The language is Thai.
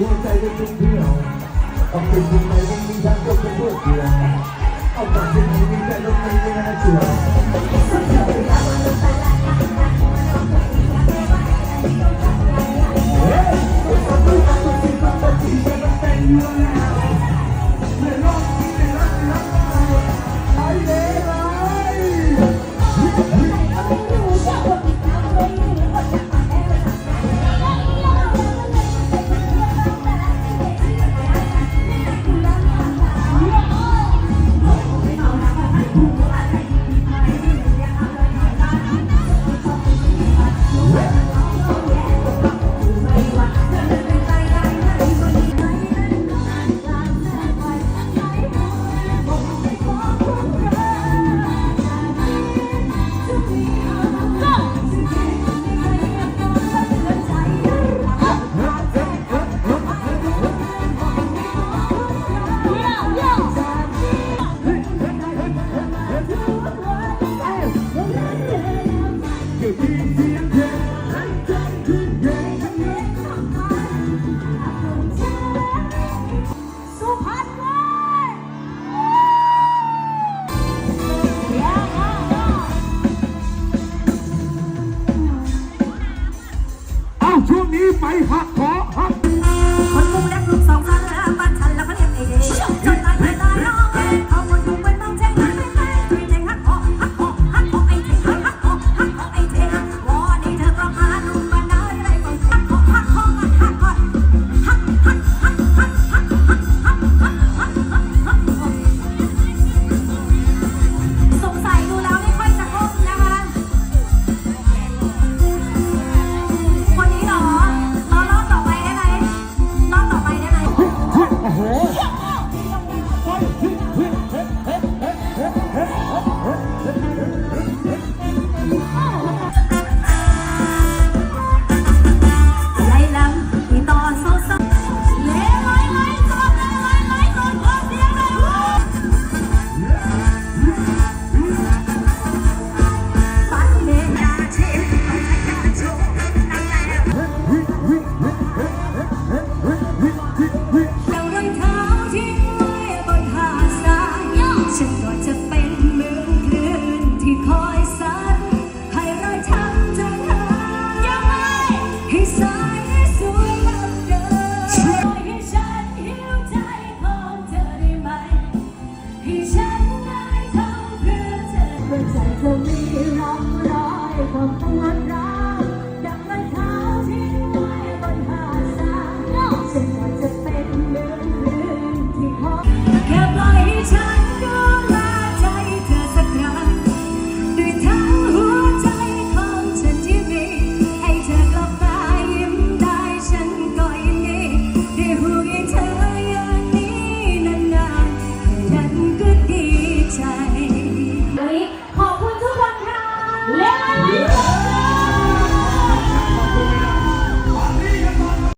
หัวใจเป็นทุเที่ยวเอาเป็นยังไงวันนี้ฉันก็เป็นเพื่อนเดียวเอาปากเป็นยังไงแต่ต้องไม่ได้เชื่อ Hey. 我不然